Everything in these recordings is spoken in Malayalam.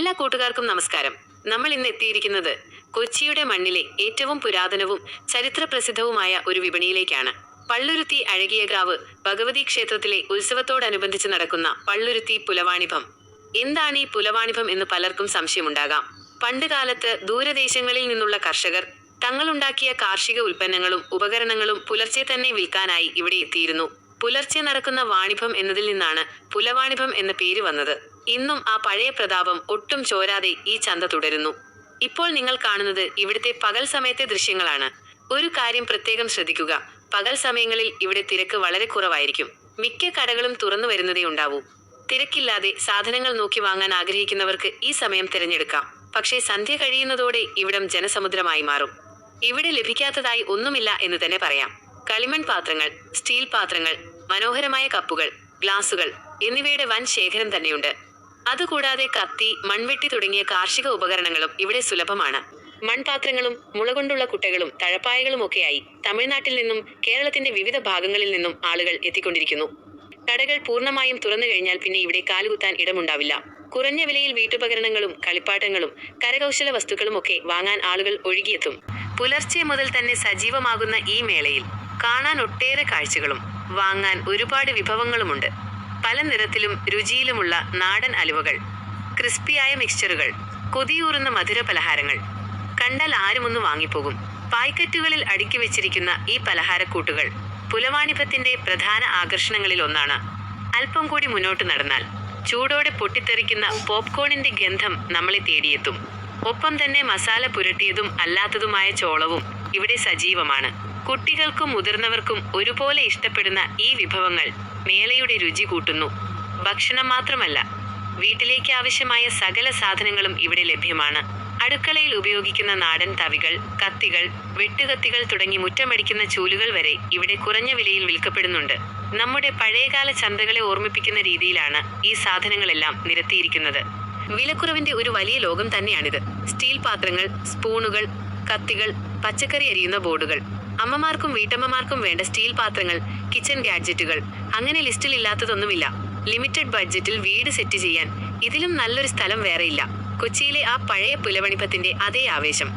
എല്ലാ കൂട്ടുകാർക്കും നമസ്കാരം. നമ്മൾ ഇന്ന് എത്തിയിരിക്കുന്നത് കൊച്ചിയുടെ മണ്ണിലെ ഏറ്റവും പുരാതനവും ചരിത്രപ്രസിദ്ധവുമായ ഒരു വിപണിയിലേക്കാണ്. പള്ളുരുത്തി അഴകിയകാവ് ഭഗവതി ക്ഷേത്രത്തിലെ ഉത്സവത്തോടനുബന്ധിച്ച് നടക്കുന്ന പള്ളുരുത്തി പുലവാണിഭം. എന്താണ് ഈ പുലവാണിഭം എന്ന് പലർക്കും സംശയമുണ്ടാകാം. പണ്ടുകാലത്ത് ദൂരദേശങ്ങളിൽ നിന്നുള്ള കർഷകർ തങ്ങളുണ്ടാക്കിയ കാർഷിക ഉൽപ്പന്നങ്ങളും ഉപകരണങ്ങളും പുലർച്ചെ തന്നെ വിൽക്കാനായി ഇവിടെ എത്തിയിരുന്നു. പുലർച്ചെ നടക്കുന്ന വാണിഭം എന്നതിൽ നിന്നാണ് പുലവാണിഭം എന്ന പേര് വന്നത്. ഇന്നും ആ പഴയ പ്രതാപം ഒട്ടും ചോരാതെ ഈ ചന്ത തുടരുന്നു. ഇപ്പോൾ നിങ്ങൾ കാണുന്നത് ഇവിടുത്തെ പകൽ സമയത്തെ ദൃശ്യങ്ങളാണ്. ഒരു കാര്യം പ്രത്യേകം ശ്രദ്ധിക്കുക. പകൽ സമയങ്ങളിൽ ഇവിടെ തിരക്ക് വളരെ കുറവായിരിക്കും. മിക്ക കടകളും തുറന്നു വരുന്നതേ ഉണ്ടാവൂ. തിരക്കില്ലാതെ സാധനങ്ങൾ നോക്കി വാങ്ങാൻ ആഗ്രഹിക്കുന്നവർക്ക് ഈ സമയം തിരഞ്ഞെടുക്കാം. പക്ഷേ സന്ധ്യ കഴിയുന്നതോടെ ഇവിടം ജനസമുദ്രമായി മാറും. ഇവിടെ ലഭിക്കാത്തതായി ഒന്നുമില്ല എന്ന് തന്നെ പറയാം. കളിമൺ പാത്രങ്ങൾ സ്റ്റീൽ പാത്രങ്ങൾ മനോഹരമായ കപ്പുകൾ ഗ്ലാസുകൾ എന്നിവയുടെ വൻ ശേഖരം തന്നെയുണ്ട്. അതുകൂടാതെ കത്തി മൺവെട്ടി തുടങ്ങിയ കാർഷിക ഉപകരണങ്ങളും ഇവിടെ സുലഭമാണ്. മൺപാത്രങ്ങളും മുളകൊണ്ടുള്ള കുട്ടകളും തഴപ്പായകളും ഒക്കെയായി തമിഴ്നാട്ടിൽ നിന്നും കേരളത്തിന്റെ വിവിധ ഭാഗങ്ങളിൽ നിന്നും ആളുകൾ എത്തിക്കൊണ്ടിരിക്കുന്നു. കടകൾ പൂർണമായും തുറന്നു കഴിഞ്ഞാൽ പിന്നെ ഇവിടെ കാലുകുത്താൻ ഇടമുണ്ടാവില്ല. കുറഞ്ഞ വിലയിൽ വീട്ടുപകരണങ്ങളും കളിപ്പാട്ടങ്ങളും കരകൗശല വസ്തുക്കളും ഒക്കെ വാങ്ങാൻ ആളുകൾ ഒഴുകിയെത്തും. പുലർച്ചെ മുതൽ തന്നെ സജീവമാകുന്ന ഈ മേളയിൽ കാണാൻ ഒട്ടേറെ കാഴ്ചകളും വാങ്ങാൻ ഒരുപാട് വിഭവങ്ങളുമുണ്ട്. പല നിറത്തിലും രുചിയിലുമുള്ള നാടൻ അലുവകൾ ക്രിസ്പിയായ മിക്സ്ചറുകൾ കൊതിയൂറുന്ന മധുര പലഹാരങ്ങൾ. കണ്ടാൽ ആരുമൊന്ന് വാങ്ങിപ്പോകും. പായ്ക്കറ്റുകളിൽ അടുക്കി വെച്ചിരിക്കുന്ന ഈ പലഹാരക്കൂട്ടുകൾ പുലവാണിഭത്തിന്റെ പ്രധാന ആകർഷണങ്ങളിൽ ഒന്നാണ്. അല്പം കൂടി മുന്നോട്ട് നടന്നാൽ ചൂടോടെ പൊട്ടിത്തെറിക്കുന്ന പോപ്കോണിന്റെ ഗന്ധം നമ്മളെ തേടിയെത്തും. ഒപ്പം തന്നെ മസാല പുരട്ടിയതും അല്ലാത്തതുമായ ചോളവും ഇവിടെ സജീവമാണ്. കുട്ടികൾക്കും മുതിർന്നവർക്കും ഒരുപോലെ ഇഷ്ടപ്പെടുന്ന ഈ വിഭവങ്ങൾ മേളയുടെ രുചി കൂട്ടുന്നു. ഭക്ഷണം മാത്രമല്ല വീട്ടിലേക്ക് ആവശ്യമായ സകല സാധനങ്ങളും ഇവിടെ ലഭ്യമാണ്. അടുക്കളയിൽ ഉപയോഗിക്കുന്ന നാടൻ തവികൾ കത്തികൾ വെട്ടുകത്തികൾ തുടങ്ങി മുറ്റമടിക്കുന്ന ചൂലുകൾ വരെ ഇവിടെ കുറഞ്ഞ വിലയിൽ വിൽക്കപ്പെടുന്നുണ്ട്. നമ്മുടെ പഴയകാല ചന്തകളെ ഓർമ്മിപ്പിക്കുന്ന രീതിയിലാണ് ഈ സാധനങ്ങളെല്ലാം നിരത്തിയിരിക്കുന്നത്. വിലക്കുറവിന്റെ ഒരു വലിയ ലോകം തന്നെയാണിത്. സ്റ്റീൽ പാത്രങ്ങൾ സ്പൂണുകൾ കത്തികൾ പച്ചക്കറി അരിയുന്ന ബോർഡുകൾ അമ്മമാർക്കും വീട്ടമ്മമാർക്കും വേണ്ട സ്റ്റീൽ പാത്രങ്ങൾ കിച്ചൺ ഗാഡ്ജറ്റുകൾ. അങ്ങനെ ലിസ്റ്റിൽ ഇല്ലാത്തതൊന്നുമില്ല ലിമിറ്റഡ് ബഡ്ജറ്റിൽ വീട് സെറ്റ് ചെയ്യാൻ ഇതിലും നല്ലൊരു സ്ഥലം വേറെയില്ല. കൊച്ചിയിലെ ആ പഴയ പുലവണിപ്പത്തിന്റെ അതേ ആവേശം.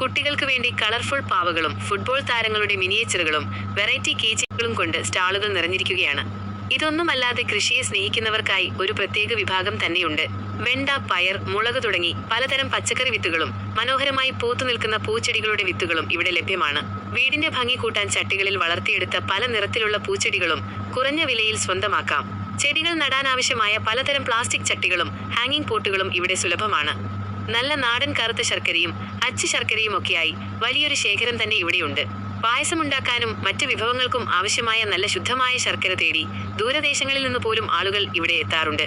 കുട്ടികൾക്ക് വേണ്ടി കളർഫുൾ പാവകളും ഫുട്ബോൾ താരങ്ങളുടെ മിനിയേച്ചറുകളും വെറൈറ്റി കീച്ചകളും കൊണ്ട് സ്റ്റാളുകൾ നിറഞ്ഞിരിക്കുകയാണ്. ഇതൊന്നുമല്ലാതെ കൃഷിയെ സ്നേഹിക്കുന്നവർക്കായി ഒരു പ്രത്യേക വിഭാഗം തന്നെയുണ്ട്. വെണ്ട പയർ മുളക് തുടങ്ങി പലതരം പച്ചക്കറി വിത്തുകളും മനോഹരമായി പൂത്തു നിൽക്കുന്ന പൂച്ചെടികളുടെ വിത്തുകളും ഇവിടെ ലഭ്യമാണ്. വീടിന്റെ ഭംഗി കൂട്ടാൻ ചട്ടികളിൽ വളർത്തിയെടുത്ത പല നിറത്തിലുള്ള പൂച്ചെടികളും കുറഞ്ഞ വിലയിൽ സ്വന്തമാക്കാം. ചെടികൾ നടാനാവശ്യമായ പലതരം പ്ലാസ്റ്റിക് ചട്ടികളും ഹാങ്ങിങ് പോട്ടുകളും ഇവിടെ സുലഭമാണ്. നല്ല നാടൻ കറുത്ത ശർക്കരയും അച്ചു ശർക്കരയും ഒക്കെയായി വലിയൊരു ശേഖരം തന്നെ ഇവിടെയുണ്ട്. പായസമുണ്ടാക്കാനും മറ്റ് വിഭവങ്ങൾക്കും ആവശ്യമായ നല്ല ശുദ്ധമായ ശർക്കര തേടി ദൂരദേശങ്ങളിൽ നിന്ന് പോലും ആളുകൾ ഇവിടെ എത്താറുണ്ട്.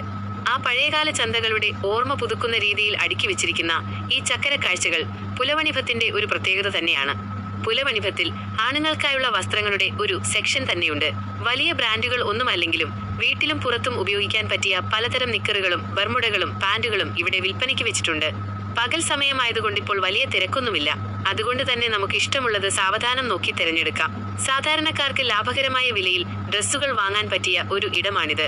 ആ പഴയകാല ചന്തകളുടെ ഓർമ്മ പുതുക്കുന്ന രീതിയിൽ അടുക്കി വെച്ചിരിക്കുന്ന ഈ ചക്കര കാഴ്ചകൾ പുലവണിഭത്തിന്റെ ഒരു പ്രത്യേകത തന്നെയാണ്. പുലവണിഭത്തിൽ ആണുങ്ങൾക്കായുള്ള വസ്ത്രങ്ങളുടെ ഒരു സെക്ഷൻ തന്നെയുണ്ട്. വലിയ ബ്രാൻഡുകൾ ഒന്നുമല്ലെങ്കിലും വീട്ടിലും പുറത്തും ഉപയോഗിക്കാൻ പറ്റിയ പലതരം നിക്കറുകളും ബർമുടകളും പാന്റുകളും ഇവിടെ വിൽപ്പനയ്ക്ക് വെച്ചിട്ടുണ്ട്. പകൽ സമയമായതുകൊണ്ട് ഇപ്പോൾ വലിയ തിരക്കൊന്നുമില്ല. അതുകൊണ്ട് തന്നെ നമുക്ക് ഇഷ്ടമുള്ളത് സാവധാനം നോക്കി തിരഞ്ഞെടുക്കാം. സാധാരണക്കാർക്ക് ലാഭകരമായ വിലയിൽ ഡ്രസ്സുകൾ വാങ്ങാൻ പറ്റിയ ഒരു ഇടമാണിത്.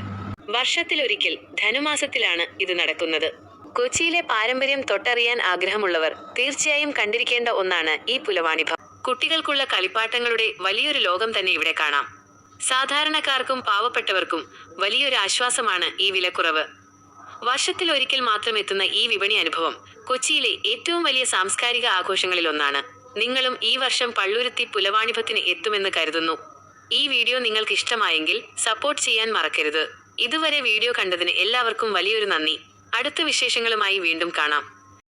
വർഷത്തിലൊരിക്കൽ ധനുമാസത്തിലാണ് ഇത് നടക്കുന്നത്. കൊച്ചിയിലെ പാരമ്പര്യം തൊട്ടറിയാൻ ആഗ്രഹമുള്ളവർ തീർച്ചയായും കണ്ടിരിക്കേണ്ട ഒന്നാണ് ഈ പുലവാണിഭം. കുട്ടികൾക്കുള്ള കളിപ്പാട്ടങ്ങളുടെ വലിയൊരു ലോകം തന്നെ ഇവിടെ കാണാം. സാധാരണക്കാർക്കും പാവപ്പെട്ടവർക്കും വലിയൊരു ആശ്വാസമാണ് ഈ വിലക്കുറവ്. വർഷത്തിൽ ഒരിക്കൽ മാത്രം എത്തുന്ന ഈ വിപണി അനുഭവം കൊച്ചിയിലെ ഏറ്റവും വലിയ സാംസ്കാരിക ആഘോഷങ്ങളിലൊന്നാണ് നിങ്ങളും ഈ വർഷം പള്ളുരുത്തി പുലവാണിഭത്തിന് എത്തുമെന്ന് കരുതുന്നു. ഈ വീഡിയോ നിങ്ങൾക്ക് ഇഷ്ടമായെങ്കിൽ സപ്പോർട്ട് ചെയ്യാൻ മറക്കരുത്. ഇതുവരെ വീഡിയോ കണ്ടതിന് എല്ലാവർക്കും വലിയൊരു നന്ദി. അടുത്ത വിശേഷങ്ങളുമായി വീണ്ടും കാണാം.